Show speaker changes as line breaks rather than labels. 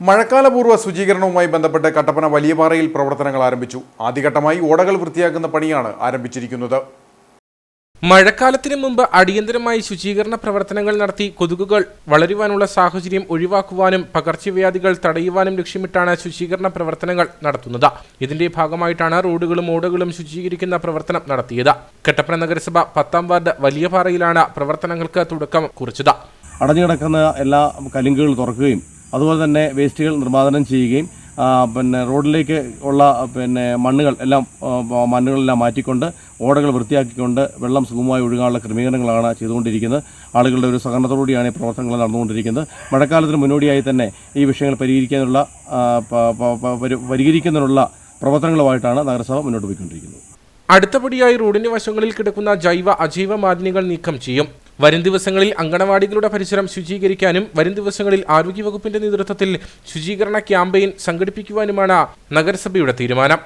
മഴക്കാലപൂർവ ശുചീകരണവുമായി ബന്ധപ്പെട്ട് കട്ടപ്പന വലിയപാറയിൽ പ്രവർത്തനങ്ങൾ ആരംഭിച്ചു. ആദ്യഘട്ടമായി ഓടകൾ വൃത്തിയാക്കുന്ന പണിയാണ് ആരംഭിച്ചിരിക്കുന്നത്.
മഴക്കാലത്തിന് മുമ്പ് അടിയന്തരമായി ശുചീകരണ പ്രവർത്തനങ്ങൾ നടത്തി കൊതുകുകൾ വളരുവാനുള്ള സാഹചര്യം ഒഴിവാക്കുവാനും പകർച്ചവ്യാധികൾ തടയുവാനും ലക്ഷ്യമിട്ടാണ് ശുചീകരണ പ്രവർത്തനങ്ങൾ നടത്തുന്നത്. ഇതിന്റെ ഭാഗമായിട്ടാണ് റോഡുകളും ഓടകളും ശുചീകരിക്കുന്ന പ്രവർത്തനം നടത്തിയത്. കട്ടപ്പന നഗരസഭ പത്താം വാർഡ് വലിയപാറയിലാണ് പ്രവർത്തനങ്ങൾക്ക് തുടക്കം കുറിച്ചത്.
അടഞ്ഞുകിടക്കുന്ന എല്ലാ കലിങ്കുകൾ തുറക്കുകയും അതുപോലെ തന്നെ വേസ്റ്റുകൾ നിർമ്മാർജനം ചെയ്യുകയും പിന്നെ റോഡിലേക്ക് ഉള്ള പിന്നെ മണ്ണുകൾ എല്ലാം മണ്ണുകളെല്ലാം മാറ്റിക്കൊണ്ട് ഓടകൾ വൃത്തിയാക്കിക്കൊണ്ട് വെള്ളം സുഗമമായി ഒഴുകാനുള്ള ക്രമീകരണങ്ങളാണ് ചെയ്തുകൊണ്ടിരിക്കുന്നത്. ആളുകളുടെ ഒരു സഹകരണത്തോടുകൂടിയാണ് ഈ പ്രവർത്തനങ്ങൾ നടന്നുകൊണ്ടിരിക്കുന്നത്. മഴക്കാലത്തിന് മുന്നോടിയായി തന്നെ ഈ വിഷയങ്ങൾ പരിഹരിക്കാനുള്ള പരിഹരിക്കുന്നതിനുള്ള പ്രവർത്തനങ്ങളുമായിട്ടാണ് നഗരസഭ മുന്നോട്ട് പോയിക്കൊണ്ടിരിക്കുന്നത്.
അടുത്തപടിയായി റോഡിന്റെ വശങ്ങളിൽ കിടക്കുന്ന ജൈവ അജൈവ മാലിന്യങ്ങൾ നീക്കം ചെയ്യും. വരും ദിവസങ്ങളിൽ അങ്കണവാടികളുടെ പരിസരം ശുചീകരിക്കാനും വരും ദിവസങ്ങളിൽ ആരോഗ്യവകുപ്പിന്റെ നേതൃത്വത്തിൽ ശുചീകരണ ക്യാമ്പയിൻ സംഘടിപ്പിക്കുവാനുമാണ് നഗരസഭയുടെ തീരുമാനം.